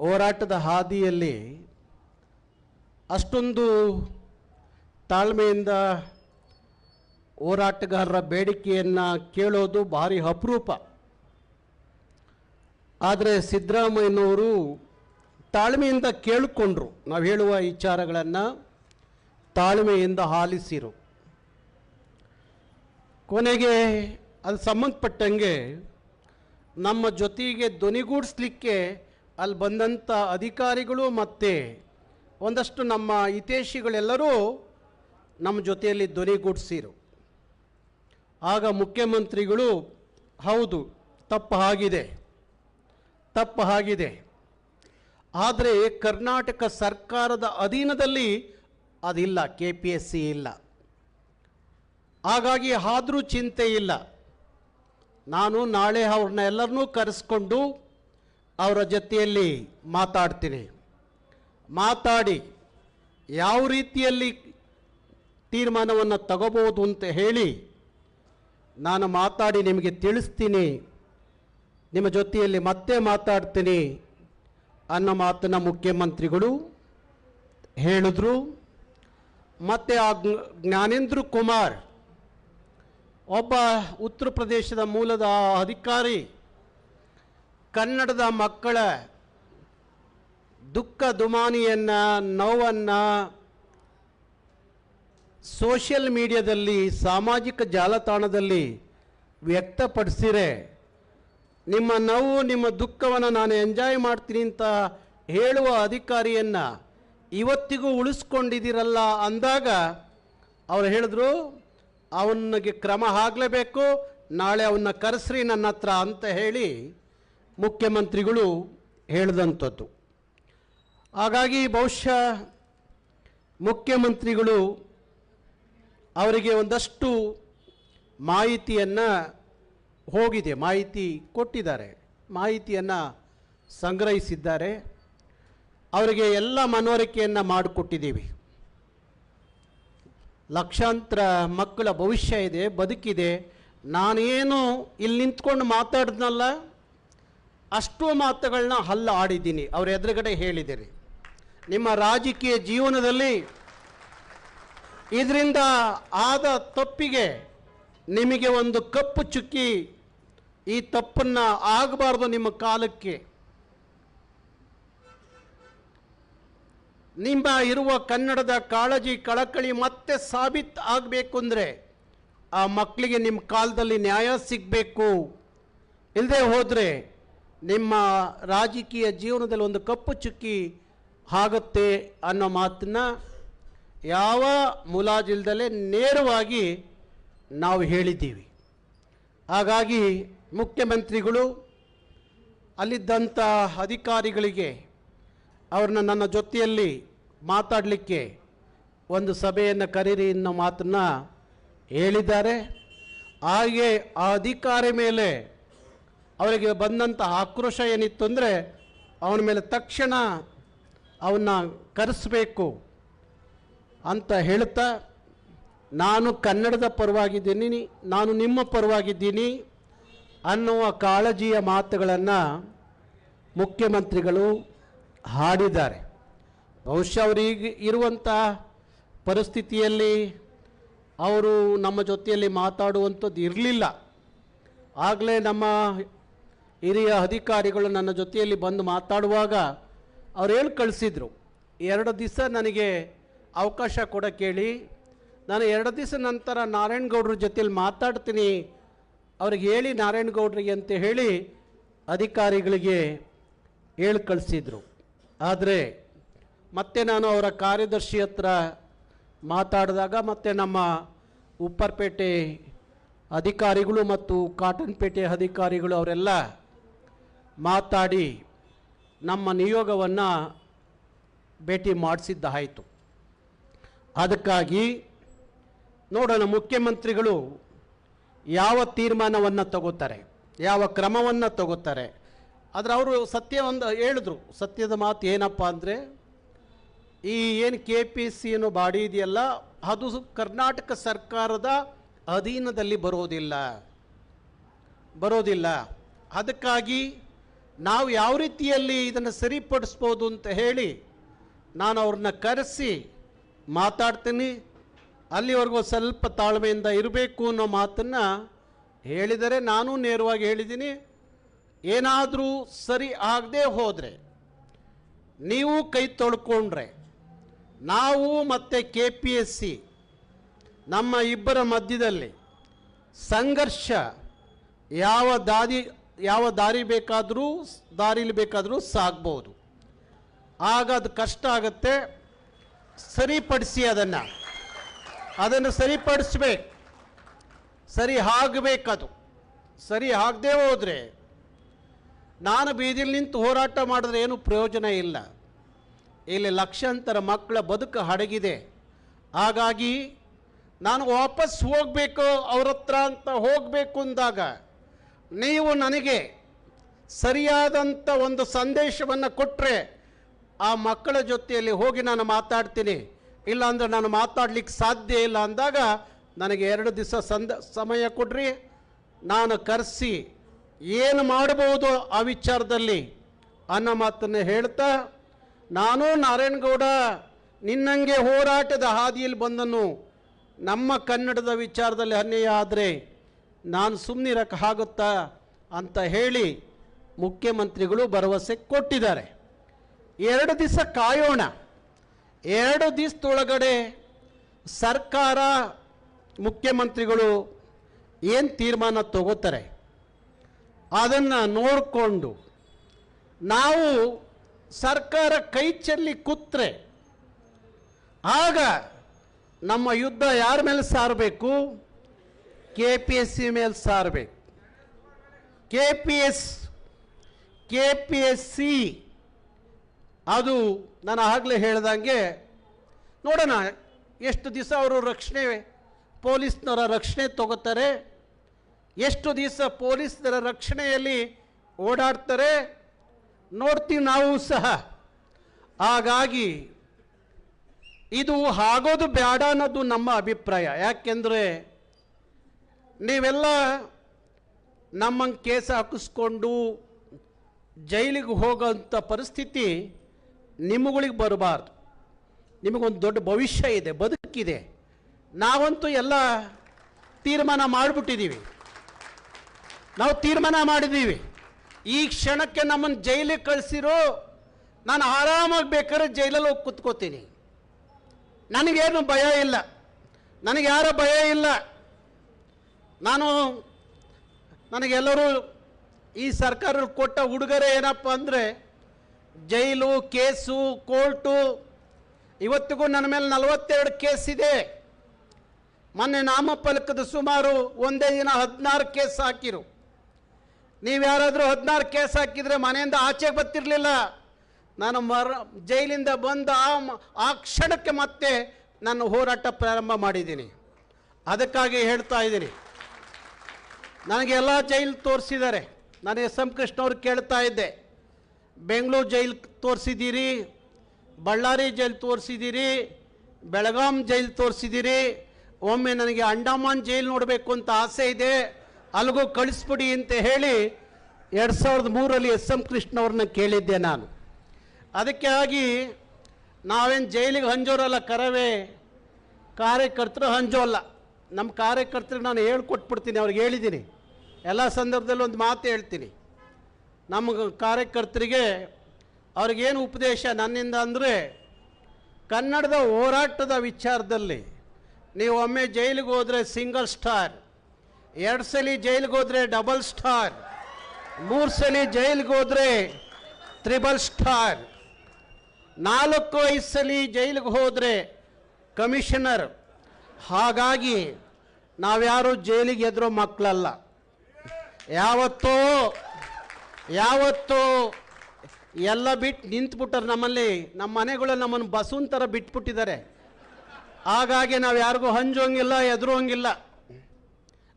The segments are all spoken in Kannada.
ಹೋರಾಟದ ಹಾದಿಯಲ್ಲಿ ಅಷ್ಟೊಂದು ತಾಳ್ಮೆಯಿಂದ ಹೋರಾಟಗಾರರ ಬೇಡಿಕೆಯನ್ನು ಕೇಳೋದು ಭಾರಿ ಅಪರೂಪ. ಆದರೆ ಸಿದ್ದರಾಮಯ್ಯನವರು ತಾಳ್ಮೆಯಿಂದ ಕೇಳಿಕೊಂಡ್ರು. ನಾವು ಹೇಳುವ ವಿಚಾರಗಳನ್ನು ತಾಳ್ಮೆಯಿಂದ ಆಲಿಸಿರು. ಕೊನೆಗೆ ಅದು ಸಂಬಂಧಪಟ್ಟಂಗೆ ನಮ್ಮ ಜೊತೆಗೆ ಧ್ವನಿಗೂಡಿಸ್ಲಿಕ್ಕೆ ಅಲ್ಲಿ ಬಂದಂಥ ಅಧಿಕಾರಿಗಳು ಮತ್ತು ಒಂದಷ್ಟು ನಮ್ಮ ಹಿತೇಶಿಗಳೆಲ್ಲರೂ ನಮ್ಮ ಜೊತೆಯಲ್ಲಿ ಧ್ವನಿಗೂಡಿಸಿರು ಆಗ ಮುಖ್ಯಮಂತ್ರಿಗಳು, ಹೌದು, ತಪ್ಪು ಆಗಿದೆ ತಪ್ಪು ಆಗಿದೆ. ಆದರೆ ಕರ್ನಾಟಕ ಸರ್ಕಾರದ ಅಧೀನದಲ್ಲಿ ಅದಿಲ್ಲ ಕೆ ಪಿ ಎಸ್ ಸಿ ಇಲ್ಲ. ಹಾಗಾಗಿ ಆದರೂ ಚಿಂತೆ ಇಲ್ಲ. ನಾನು ನಾಳೆ ಅವ್ರನ್ನ ಎಲ್ಲರನ್ನೂ ಕರೆಸ್ಕೊಂಡು ಅವರ ಜೊತೆಯಲ್ಲಿ ಮಾತಾಡ್ತೀನಿ. ಮಾತಾಡಿ ಯಾವ ರೀತಿಯಲ್ಲಿ ತೀರ್ಮಾನವನ್ನು ತಗೋಬೋದು ಅಂತ ಹೇಳಿ ನಾನು ಮಾತಾಡಿ ನಿಮಗೆ ತಿಳಿಸ್ತೀನಿ. ನಿಮ್ಮ ಜೊತೆಯಲ್ಲಿ ಮತ್ತೆ ಮಾತಾಡ್ತೀನಿ ಅನ್ನೋ ಮಾತನ್ನು ಮುಖ್ಯಮಂತ್ರಿಗಳು ಹೇಳಿದ್ರು. ಮತ್ತು ಆ ಜ್ಞ- ಜ್ಞಾನೇಂದ್ರ ಕುಮಾರ್ ಒಬ್ಬ ಉತ್ತರ ಪ್ರದೇಶದ ಮೂಲದ ಅಧಿಕಾರಿ ಕನ್ನಡದ ಮಕ್ಕಳ ದುಃಖ ದುಮಾನಿಯನ್ನು, ನೋವನ್ನು ಸೋಷಿಯಲ್ ಮೀಡಿಯಾದಲ್ಲಿ, ಸಾಮಾಜಿಕ ಜಾಲತಾಣದಲ್ಲಿ ವ್ಯಕ್ತಪಡಿಸಿರೆ. ನಿಮ್ಮ ನೋವು, ನಿಮ್ಮ ದುಃಖವನ್ನು ನಾನು ಎಂಜಾಯ್ ಮಾಡ್ತೀನಿ ಅಂತ ಹೇಳುವ ಅಧಿಕಾರಿಯನ್ನು ಇವತ್ತಿಗೂ ಉಳಿಸ್ಕೊಂಡಿದ್ದೀರಲ್ಲ ಅಂದಾಗ ಅವ್ರು ಹೇಳಿದ್ರು, ಅವನಿಗೆ ಕ್ರಮ ಆಗಲೇಬೇಕು, ನಾಳೆ ಅವನ್ನ ಕರೆಸ್ರಿ ನನ್ನ ಹತ್ರ ಅಂತ ಹೇಳಿ ಮುಖ್ಯಮಂತ್ರಿಗಳು ಹೇಳಿದಂಥದ್ದು. ಹಾಗಾಗಿ ಬಹುಶಃ ಮುಖ್ಯಮಂತ್ರಿಗಳು ಅವರಿಗೆ ಒಂದಷ್ಟು ಮಾಹಿತಿಯನ್ನು ಹೋಗಿದೆ, ಮಾಹಿತಿ ಕೊಟ್ಟಿದ್ದಾರೆ, ಮಾಹಿತಿಯನ್ನು ಸಂಗ್ರಹಿಸಿದ್ದಾರೆ. ಅವರಿಗೆ ಎಲ್ಲ ಮನವರಿಕೆಯನ್ನು ಮಾಡಿಕೊಟ್ಟಿದ್ದೀವಿ. ಲಕ್ಷಾಂತರ ಮಕ್ಕಳ ಭವಿಷ್ಯ ಇದೆ, ಬದುಕಿದೆ. ನಾನೇನು ಇಲ್ಲಿ ನಿಂತ್ಕೊಂಡು ಮಾತಾಡಿದ್ನಲ್ಲ? ಅಷ್ಟು ಮಾತುಗಳನ್ನ ಹಲ್ಲ ಆಡಿದ್ದೀನಿ. ಅವ್ರ ಎದುರುಗಡೆ ಹೇಳಿದ್ದೀರಿ ನಿಮ್ಮ ರಾಜಕೀಯ ಜೀವನದಲ್ಲಿ ಇದರಿಂದ ಆದ ತಪ್ಪಿಗೆ ನಿಮಗೆ ಒಂದು ಕಪ್ಪು ಚುಕ್ಕಿ ಈ ತಪ್ಪನ್ನು ಆಗಬಾರ್ದು ನಿಮ್ಮ ಕಾಲಕ್ಕೆ. ನಿಮ್ಮ ಇರುವ ಕನ್ನಡದ ಕಾಳಜಿ, ಕಳಕಳಿ ಮತ್ತೆ ಸಾಬೀತು ಆಗಬೇಕು ಅಂದರೆ ಆ ಮಕ್ಕಳಿಗೆ ನಿಮ್ಮ ಕಾಲದಲ್ಲಿ ನ್ಯಾಯ ಸಿಗಬೇಕು. ಇಲ್ಲದೆ ಹೋದರೆ ನಿಮ್ಮ ರಾಜಕೀಯ ಜೀವನದಲ್ಲಿ ಒಂದು ಕಪ್ಪು ಚುಕ್ಕಿ ಆಗುತ್ತೆ ಅನ್ನೋ ಮಾತನ್ನ ಯಾವ ಮುಲಾಜಿಲ್ದಲೇ ನೇರವಾಗಿ ನಾವು ಹೇಳಿದ್ದೀವಿ. ಹಾಗಾಗಿ ಮುಖ್ಯಮಂತ್ರಿಗಳು, ಅಲ್ಲಿದ್ದಂಥ ಅಧಿಕಾರಿಗಳಿಗೆ ಅವ್ರನ್ನ ನನ್ನ ಜೊತೆಯಲ್ಲಿ ಮಾತಾಡಲಿಕ್ಕೆ ಒಂದು ಸಭೆಯನ್ನು ಕರೀರಿ ಅನ್ನೋ ಮಾತನ್ನು ಹೇಳಿದ್ದಾರೆ. ಹಾಗೆ ಆ ಅಧಿಕಾರಿ ಮೇಲೆ ಅವರಿಗೆ ಬಂದಂಥ ಆಕ್ರೋಶ ಏನಿತ್ತು ಅಂದರೆ ಅವನ ಮೇಲೆ ತಕ್ಷಣ ಅವನ್ನ ಕರೆಸಬೇಕು ಅಂತ ಹೇಳ್ತಾ ನಾನು ಕನ್ನಡದ ಪರವಾಗಿದ್ದೀನಿ, ನಾನು ನಿಮ್ಮ ಪರವಾಗಿದ್ದೀನಿ ಅನ್ನುವ ಕಾಳಜಿಯ ಮಾತುಗಳನ್ನು ಮುಖ್ಯಮಂತ್ರಿಗಳು ಹಾಡಿದ್ದಾರೆ. ಬಹುಶಃ ಅವರಿಗೆ ಇರುವಂಥ ಪರಿಸ್ಥಿತಿಯಲ್ಲಿ ಅವರು ನಮ್ಮ ಜೊತೆಯಲ್ಲಿ ಮಾತಾಡುವಂಥದ್ದು ಇರಲಿಲ್ಲ. ಆಗಲೇ ನಮ್ಮ ಹಿರಿಯ ಅಧಿಕಾರಿಗಳು ನನ್ನ ಜೊತೆಯಲ್ಲಿ ಬಂದು ಮಾತಾಡುವಾಗ ಅವ್ರು ಹೇಳಿ ಕಳಿಸಿದ್ರು, ಎರಡು ದಿವಸ ನನಗೆ ಅವಕಾಶ ಕೊಡಕ್ಕೆ ಹೇಳಿ ನಾನು ಎರಡು ದಿವಸ ನಂತರ ನಾರಾಯಣಗೌಡ್ರ ಜೊತೆಯಲ್ಲಿ ಮಾತಾಡ್ತೀನಿ, ಅವ್ರಿಗೆ ಹೇಳಿ ನಾರಾಯಣಗೌಡ್ರಿಗೆ ಅಂತ ಹೇಳಿ ಅಧಿಕಾರಿಗಳಿಗೆ ಹೇಳಿ ಕಳಿಸಿದರು. ಆದರೆ ಮತ್ತೆ ನಾನು ಅವರ ಕಾರ್ಯದರ್ಶಿ ಹತ್ರ ಮಾತಾಡಿದಾಗ ಮತ್ತು ನಮ್ಮ ಉಪ್ಪರ್ಪೇಟೆ ಅಧಿಕಾರಿಗಳು ಮತ್ತು ಕಾಟನ್ಪೇಟೆ ಅಧಿಕಾರಿಗಳು ಅವರೆಲ್ಲ ಮಾತಾಡಿ ನಮ್ಮ ನಿಯೋಗವನ್ನು ಭೇಟಿ ಮಾಡಿಸಿದ್ದಾಯಿತು. ಅದಕ್ಕಾಗಿ ನೋಡೋಣ ಮುಖ್ಯಮಂತ್ರಿಗಳು ಯಾವ ತೀರ್ಮಾನವನ್ನು ತಗೋತಾರೆ, ಯಾವ ಕ್ರಮವನ್ನು ತಗೋತಾರೆ. ಆದರೆ ಅವರು ಸತ್ಯ ಒಂದು ಹೇಳಿದ್ರು, ಸತ್ಯದ ಮಾತು ಏನಪ್ಪ ಅಂದರೆ, ಈ ಏನು ಕೆ ಪಿ ಸಿ ಅನ್ನೋ ಬಾಡಿ ಇದೆಯಲ್ಲ, ಅದು ಕರ್ನಾಟಕ ಸರ್ಕಾರದ ಅಧೀನದಲ್ಲಿ ಬರೋದಿಲ್ಲ. ಬರೋದಿಲ್ಲ. ಅದಕ್ಕಾಗಿ ನಾವು ಯಾವ ರೀತಿಯಲ್ಲಿ ಇದನ್ನು ಸರಿಪಡಿಸ್ಬೋದು ಅಂತ ಹೇಳಿ ನಾನು ಅವ್ರನ್ನ ಕರೆಸಿ ಮಾತಾಡ್ತೀನಿ. ಅಲ್ಲಿವರೆಗೂ ಸ್ವಲ್ಪ ತಾಳ್ಮೆಯಿಂದ ಇರಬೇಕು ಅನ್ನೋ ಮಾತನ್ನು ಹೇಳಿದರೆ ನಾನು ನೇರವಾಗಿ ಹೇಳಿದ್ದೀನಿ. ಏನಾದರೂ ಸರಿ ಆಗದೆ ಹೋದರೆ, ನೀವು ಕೈ ತೊಳ್ಕೊಂಡ್ರೆ, ನಾವು ಮತ್ತು ಕೆ ಪಿ ಎಸ್ ಸಿ ನಮ್ಮ ಇಬ್ಬರ ಮಧ್ಯದಲ್ಲಿ ಸಂಘರ್ಷ ಯಾವ ದಾರಿ ಯಾವ ದಾರಿ ಬೇಕಾದರೂ, ದಾರಿಲಿ ಬೇಕಾದರೂ ಸಾಗ್ಬೋದು. ಆಗ ಅದು ಕಷ್ಟ ಆಗುತ್ತೆ. ಸರಿಪಡಿಸಿ ಅದನ್ನು. ಅದನ್ನು ಸರಿಪಡಿಸ್ಬೇಕು. ಸರಿ ಆಗಬೇಕದು ಸರಿ ಆಗದೆ ಹೋದರೆ, ನಾನು ಬೀದಿಲಿ ನಿಂತು ಹೋರಾಟ ಮಾಡಿದ್ರೆ ಏನು ಪ್ರಯೋಜನ ಇಲ್ಲ. ಇಲ್ಲಿ ಲಕ್ಷಾಂತರ ಮಕ್ಕಳ ಬದುಕು ಹಡಗಿದೆ. ಹಾಗಾಗಿ, ನಾನು ವಾಪಸ್ ಹೋಗಬೇಕು, ಅವ್ರ ಹತ್ರ ಅಂತ ಹೋಗಬೇಕು ಅಂದಾಗ ನೀವು ನನಗೆ ಸರಿಯಾದಂಥ ಒಂದು ಸಂದೇಶವನ್ನು ಕೊಟ್ಟರೆ ಆ ಮಕ್ಕಳ ಜೊತೆಯಲ್ಲಿ ಹೋಗಿ ನಾನು ಮಾತಾಡ್ತೀನಿ. ಇಲ್ಲಾಂದರೆ ನಾನು ಮಾತಾಡ್ಲಿಕ್ಕೆ ಸಾಧ್ಯ ಇಲ್ಲ ಅಂದಾಗ ನನಗೆ ಎರಡು ದಿವಸ ಸಂದ, ಸಮಯ ಕೊಡ್ರಿ. ನಾನು ಕರೆಸಿ ಏನು ಮಾಡಬಹುದು ಆ ವಿಚಾರದಲ್ಲಿ ಅನ್ನೋ ಮಾತನ್ನು ಹೇಳ್ತಾ, ನಾನು ನಾರಾಯಣಗೌಡ ನಿನ್ನಂಗೆ ಹೋರಾಟದ ಹಾದಿಯಲ್ಲಿ ಬಂದನು. ನಮ್ಮ ಕನ್ನಡದ ವಿಚಾರದಲ್ಲಿ ಅನ್ಯಾಯ ಆದರೆ ನಾನು ಸುಮ್ಮನಿರಕ್ಕೆ ಆಗುತ್ತಾ ಅಂತ ಹೇಳಿ ಮುಖ್ಯಮಂತ್ರಿಗಳು ಭರವಸೆ ಕೊಟ್ಟಿದ್ದಾರೆ. ಎರಡು ದಿವಸ ಕಾಯೋಣ. ಎರಡು ದಿವಸದೊಳಗಡೆ ಸರ್ಕಾರ ಮುಖ್ಯಮಂತ್ರಿಗಳು ಏನು ತೀರ್ಮಾನ ತಗೋತಾರೆ ಅದನ್ನು ನೋಡಿಕೊಂಡು ನಾವು ಸರ್ಕಾರ ಕೈ ಚೆಲ್ಲಿ ಕೂತ್ರೆ ಆಗ ನಮ್ಮ ಯುದ್ಧ ಯಾರ ಮೇಲೆ ಸಾರಬೇಕು? ಕೆ ಪಿ ಎಸ್ ಸಿ ಮೇಲೆ ಸಾರಬೇಕು. K P S K P S C ಅದು ನಾನು ಆಗಲೇ ಹೇಳ್ದಂಗೆ, ನೋಡೋಣ, ಎಷ್ಟು ದಿವಸ ಅವರು ರಕ್ಷಣೆ, ಪೊಲೀಸ್ನವರ ರಕ್ಷಣೆ ತಗೋತಾರೆ, ಎಷ್ಟು ದಿವಸ ಪೊಲೀಸ್ನರ ರಕ್ಷಣೆಯಲ್ಲಿ ಓಡಾಡ್ತಾರೆ, ನೋಡ್ತೀವಿ ನಾವು ಸಹ. ಹಾಗಾಗಿ, ಇದು ಆಗೋದು ಬೇಡ ಅನ್ನೋದು ನಮ್ಮ ಅಭಿಪ್ರಾಯ. ಯಾಕೆಂದರೆ ನೀವೆಲ್ಲ ನಮ್ಮಂಗೆ ಕೇಸ ಹಾಕಿಸ್ಕೊಂಡು ಜೈಲಿಗೆ ಹೋಗೋಂಥ ಪರಿಸ್ಥಿತಿ ನಿಮ್ಮಗಳಿಗೆ ಬರಬಾರ್ದು. ನಿಮಗೊಂದು ದೊಡ್ಡ ಭವಿಷ್ಯ ಇದೆ, ಬದುಕಿದೆ. ನಾವಂತೂ ಎಲ್ಲ ತೀರ್ಮಾನ ಮಾಡಿಬಿಟ್ಟಿದ್ದೀವಿ ನಾವು ತೀರ್ಮಾನ ಮಾಡಿದ್ದೀವಿ ಈ ಕ್ಷಣಕ್ಕೆ ನಮ್ಮನ್ನು ಜೈಲಿಗೆ ಕಳಿಸಿರೋ ನಾನು ಆರಾಮಾಗಿ ಬೇಕಾದ್ರೆ ಜೈಲಲ್ಲಿ ಹೋಗಿ ಕುತ್ಕೋತೀನಿ. ನನಗೇನು ಭಯ ಇಲ್ಲ. ನನಗೆ ಯಾರ ಭಯ ಇಲ್ಲ. ನಾನು ನನಗೆಲ್ಲರೂ ಈ ಸರ್ಕಾರ ಕೊಟ್ಟ ಉಡುಗೊರೆ ಏನಪ್ಪ ಅಂದರೆ ಜೈಲು ಕೇಸು, ಕೋರ್ಟು, ಇವತ್ತಿಗೂ ನನ್ನ ಮೇಲೆ ನಲವತ್ತೆರಡು ಕೇಸ್ ಇದೆ. ಮೊನ್ನೆ ನಾಮಫಲಕದ ಸುಮಾರು ಒಂದೇ ದಿನ ಹದಿನಾರು ಕೇಸ್ ಹಾಕಿರು. ನೀವು ಯಾರಾದರೂ ಹದಿನಾರು ಕೇಸ್ ಹಾಕಿದರೆ ಮನೆಯಿಂದ ಆಚೆ ಬರ್ತಿರಲಿಲ್ಲ. ನಾನು ಮರ, ಜೈಲಿಂದ ಬಂದ ಆ ಕ್ಷಣಕ್ಕೆ ಮತ್ತೆ ನಾನು ಹೋರಾಟ ಪ್ರಾರಂಭ ಮಾಡಿದ್ದೀನಿ. ಅದಕ್ಕಾಗಿ ಹೇಳ್ತಾ ಇದ್ದೀನಿ. ನನಗೆ ಎಲ್ಲ ಜೈಲು ತೋರಿಸಿದ್ದಾರೆ. ನಾನು ಎಸ್. ಎಂ. ಕೃಷ್ಣ ಅವ್ರು ಕೇಳ್ತಾ ಇದ್ದೆ. ಬೆಂಗಳೂರು ಜೈಲು ತೋರಿಸಿದ್ದೀರಿ, ಬಳ್ಳಾರಿ ಜೈಲು ತೋರಿಸಿದ್ದೀರಿ, ಬೆಳಗಾಂ ಜೈಲು ತೋರಿಸಿದ್ದೀರಿ. ಒಮ್ಮೆ ನನಗೆ ಅಂಡಮಾನ್ ಜೈಲು ನೋಡಬೇಕು ಅಂತ ಆಸೆ ಇದೆ. ಅಲ್ಲಿಗೂ ಕಳಿಸ್ಬಿಡಿ ಅಂತ ಹೇಳಿ ಎರಡು ಸಾವಿರದ ಮೂರಲ್ಲಿ ಎಸ್. ಎಂ. ಕೃಷ್ಣವ್ರನ್ನ ಕೇಳಿದ್ದೆ ನಾನು. ಅದಕ್ಕಾಗಿ ನಾವೇನು ಜೈಲಿಗೆ ಹಂಜೋರಲ್ಲ ಕರವೇ, ಕಾರ್ಯಕರ್ತರು ಹಂಜೋಲ್ಲ. ನಮ್ಮ ಕಾರ್ಯಕರ್ತರಿಗೆ ನಾನು ಹೇಳ್ಕೊಟ್ಬಿಡ್ತೀನಿ ಅವ್ರಿಗೆ ಹೇಳಿದ್ದೀನಿ. ಎಲ್ಲ ಸಂದರ್ಭದಲ್ಲಿ ಒಂದು ಮಾತು ಹೇಳ್ತೀನಿ. ನಮ್ಮ ಕಾರ್ಯಕರ್ತರಿಗೆ ಅವ್ರಿಗೇನು ಉಪದೇಶ? ನನ್ನಿಂದ ಅಂದರೆ ಕನ್ನಡದ ಹೋರಾಟದ ವಿಚಾರದಲ್ಲಿ ನೀವು ಒಮ್ಮೆ ಜೈಲಿಗೆ ಹೋದರೆ ಸಿಂಗಲ್ ಸ್ಟಾರ್ ಎರಡು ಸಲ ಜೈಲಿಗೆ ಹೋದರೆ ಡಬಲ್ ಸ್ಟಾರ್ ಮೂರು ಸಲ ಜೈಲಿಗೆ ಹೋದರೆ ತ್ರಿಬಲ್ ಸ್ಟಾರ್ ನಾಲ್ಕು ಐದು ಸಲ ಜೈಲಿಗೆ ಹೋದರೆ ಕಮಿಷನರ್ ಹಾಗಾಗಿ ನಾವ್ಯಾರು ಜೈಲಿಗೆ ಎದುರೋ ಮಕ್ಕಳಲ್ಲ ಯಾವತ್ತೋ ಯಾವತ್ತೋ ಎಲ್ಲ ಬಿಟ್ಟು ನಿಂತ್ಬಿಟ್ಟಾರೆ ನಮ್ಮಲ್ಲಿ, ನಮ್ಮ ಮನೆಗಳು ನಮ್ಮನ್ನು ಬಸವನ್ ಥರ ಬಿಟ್ಬಿಟ್ಟಿದ್ದಾರೆ. ಹಾಗಾಗಿ ನಾವು ಯಾರಿಗೂ ಹಂಜೋಂಗಿಲ್ಲ, ಎದುರೋಂಗಿಲ್ಲ.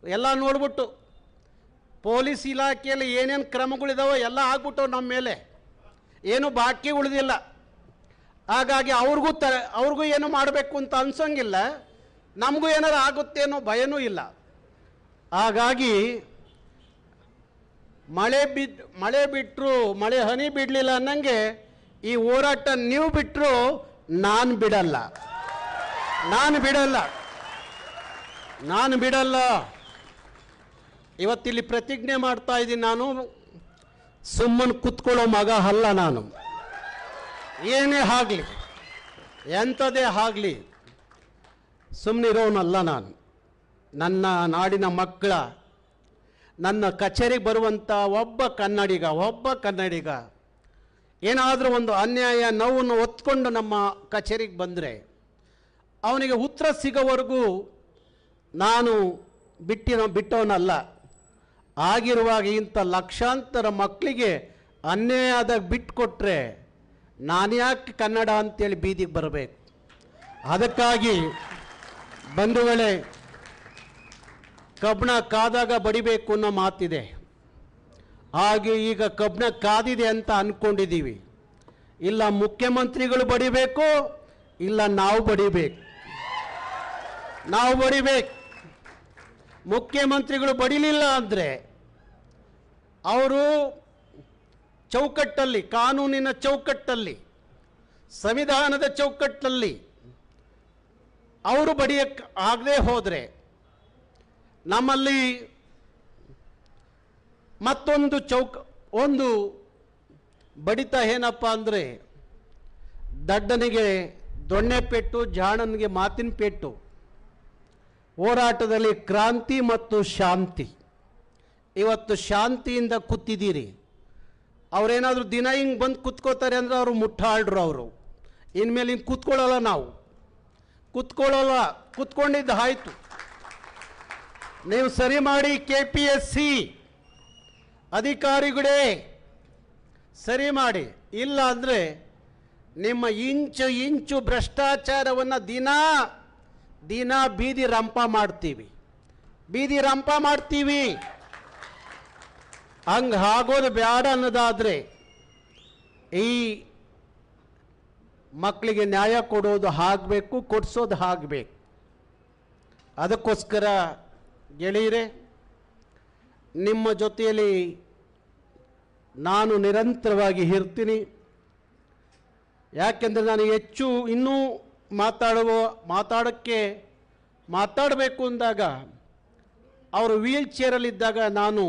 ಎಲ್ಲ ನೋಡ್ಬಿಟ್ಟು ಪೊಲೀಸ್ ಇಲಾಖೆಯಲ್ಲಿ ಏನೇನು ಕ್ರಮಗಳಿದಾವೋ ಎಲ್ಲ ಆಗ್ಬಿಟ್ಟವು ನಮ್ಮ ಮೇಲೆ. ಏನು ಬಾಕಿ ಉಳಿದಿಲ್ಲ. ಹಾಗಾಗಿ ಅವ್ರಿಗೂ ತ, ಅವ್ರಿಗೂ ಏನು ಮಾಡಬೇಕು ಅಂತ ಅನ್ಸೋಂಗಿಲ್ಲ. ನಮಗೂ ಏನಾರು ಆಗುತ್ತೆ ಅನ್ನೋ ಭಯನೂ ಇಲ್ಲ. ಹಾಗಾಗಿ ಮಳೆ ಬಿದ್, ಮಳೆ ಬಿಟ್ಟರು ಮಳೆ ಹನಿ ಬಿಡಲಿಲ್ಲ ಅನ್ನಂಗೆ ಈ ಹೋರಾಟ ನೀವು ಬಿಟ್ಟರು ನಾನು ಬಿಡಲ್ಲ. ನಾನು ಬಿಡಲ್ಲ. ನಾನು ಬಿಡಲ್ಲ. ಇವತ್ತಿಲ್ಲಿ ಪ್ರತಿಜ್ಞೆ ಮಾಡ್ತಾ ಇದ್ದೀನಿ ನಾನು. ಸುಮ್ಮನೆ ಕುತ್ಕೊಳ್ಳೋ ಮಗ ಅಲ್ಲ ನಾನು. ಏನೇ ಆಗಲಿ, ಎಂಥದೇ ಆಗಲಿ ಸುಮ್ಮನಿರೋನಲ್ಲ ನಾನು. ನನ್ನ ನಾಡಿನ ಮಕ್ಕಳ, ನನ್ನ ಕಚೇರಿಗೆ ಬರುವಂಥ ಒಬ್ಬ ಕನ್ನಡಿಗ ಒಬ್ಬ ಕನ್ನಡಿಗ, ಏನಾದರೂ ಒಂದು ಅನ್ಯಾಯ, ನೋವನ್ನು ಒತ್ಕೊಂಡು ನಮ್ಮ ಕಚೇರಿಗೆ ಬಂದರೆ, ಅವನಿಗೆ ಉತ್ತರ ಸಿಗೋವರೆಗೂ ನಾನು ಬಿಟ್ಟಿನ ಬಿಟ್ಟವನಲ್ಲ. ಆಗಿರುವಾಗ ಇಂಥ ಲಕ್ಷಾಂತರ ಮಕ್ಕಳಿಗೆ ಅನ್ಯಾಯ ಆದಾಗ ಬಿಟ್ಟುಕೊಟ್ರೆ ನಾನು ಯಾಕೆ ಕನ್ನಡ ಅಂತೇಳಿ ಬೀದಿಗೆ ಬರಬೇಕು? ಅದಕ್ಕಾಗಿ ಬಂಧುಗಳೇ ಕಬ್ಬಣ ಕಾದಾಗ ಬಡಿಬೇಕು ಅನ್ನೋ ಮಾತಿದೆ. ಹಾಗೆ ಈಗ ಕಬ್ಬಣ ಕಾದಿದೆ ಅಂತ ಅಂದ್ಕೊಂಡಿದ್ದೀವಿ ಇಲ್ಲ ಮುಖ್ಯಮಂತ್ರಿಗಳು ಬಡಿಬೇಕು, ಇಲ್ಲ ನಾವು ಬಡಿಬೇಕು. ನಾವು ಬಡಿಬೇಕು. ಮುಖ್ಯಮಂತ್ರಿಗಳು ಬಡಿಲಿಲ್ಲ ಅಂದರೆ ಅವರು ಚೌಕಟ್ಟಲ್ಲಿ, ಕಾನೂನಿನ ಚೌಕಟ್ಟಲ್ಲಿ, ಸಂವಿಧಾನದ ಚೌಕಟ್ಟಲ್ಲಿ ಅವರು ಬಡಿಯಕ್ಕೆ ಆಗದೆ ಹೋದರೆ ನಮ್ಮಲ್ಲಿ ಮತ್ತೊಂದು ಚೌಕ, ಒಂದು ಬಡಿತ ಏನಪ್ಪ ಅಂದರೆ ದಡ್ಡನಿಗೆ ದೊಣ್ಣೆ ಪೆಟ್ಟು, ಜಾಣನಿಗೆ ಮಾತಿನ ಪೆಟ್ಟು, ಹೋರಾಟದಲ್ಲಿ ಕ್ರಾಂತಿ ಮತ್ತು ಶಾಂತಿ. ಇವತ್ತು ಶಾಂತಿಯಿಂದ ಕೂತಿದ್ದೀರಿ. ಅವರೇನಾದರೂ ದಿನ ಹಿಂಗೆ ಬಂದು ಕೂತ್ಕೋತಾರೆ ಅಂದರೆ ಅವರು ಮುಟ್ಟಾಳ್ರು ಅವರು. ಇನ್ಮೇಲೆ ಹಿಂಗೆ ಕೂತ್ಕೊಳ್ಳಲ್ಲ ನಾವು. ಕೂತ್ಕೊಳ್ಳಲ್ಲ, ಕುತ್ಕೊಂಡಿದ್ದು ಆಯಿತು. ನೀವು ಸರಿ ಮಾಡಿ ಕೆ ಪಿ ಎಸ್ ಸಿ ಅಧಿಕಾರಿಗಳೇ ಸರಿ ಮಾಡಿ. ಇಲ್ಲ ಅಂದರೆ ನಿಮ್ಮ ಇಂಚು ಇಂಚು ಭ್ರಷ್ಟಾಚಾರವನ್ನು ದಿನ ದಿನ ಬೀದಿ ರಂಪ ಮಾಡ್ತೀವಿ. ಬೀದಿ ರಂಪ ಮಾಡ್ತೀವಿ. ಹಂಗೆ ಆಗೋದು ಬೇಡ ಅನ್ನೋದಾದರೆ ಈ ಮಕ್ಕಳಿಗೆ ನ್ಯಾಯ ಕೊಡೋದು ಆಗಬೇಕು ಕೊಡಿಸೋದು ಆಗಬೇಕು ಅದಕ್ಕೋಸ್ಕರ ಗೆಳೆಯರೆ, ನಿಮ್ಮ ಜೊತೆಯಲ್ಲಿ ನಾನು ನಿರಂತರವಾಗಿ ಇರ್ತೀನಿ. ಯಾಕೆಂದರೆ ನಾನು ಹೆಚ್ಚು ಇನ್ನೂ ಮಾತಾಡುವ, ಮಾತಾಡೋಕ್ಕೆ ಮಾತಾಡಬೇಕು ಅಂದಾಗ, ಅವರು ವೀಲ್ ಚೇರಲ್ಲಿದ್ದಾಗ ನಾನು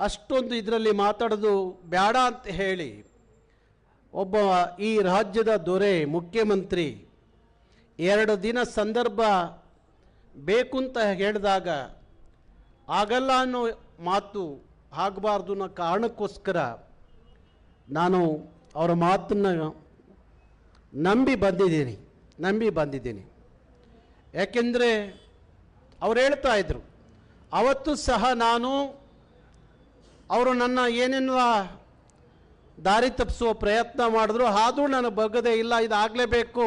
ಅಷ್ಟೊಂದು ಇದರಲ್ಲಿ ಮಾತಾಡೋದು ಬೇಡ ಅಂತ ಹೇಳಿ ಒಬ್ಬ ಈ ರಾಜ್ಯದ ದೊರೆ ಮುಖ್ಯಮಂತ್ರಿ. ಎರಡು ದಿನ ಸಂದರ್ಭ ಬೇಕು ಅಂತ ಹೇಳಿದಾಗ, ಆಗಲ್ಲ ಅನ್ನೋ ಮಾತು ಆಗಬಾರ್ದು ಅನ್ನೋ ಕಾರಣಕ್ಕೋಸ್ಕರ ನಾನು ಅವರ ಮಾತನ್ನು ನಂಬಿ ಬಂದಿದ್ದೀನಿ ನಂಬಿ ಬಂದಿದ್ದೀನಿ. ಯಾಕೆಂದರೆ ಅವ್ರು ಹೇಳ್ತಾ ಇದ್ರು, ಅವತ್ತು ಸಹ ನಾನು ಅವರು ನನ್ನ ಏನೇನು ದಾರಿ ತಪ್ಪಿಸುವ ಪ್ರಯತ್ನ ಮಾಡಿದ್ರು. ಆದರೂ ನಾನು ಬಗ್ಗದೇ ಇಲ್ಲ ಇದು ಆಗಲೇಬೇಕು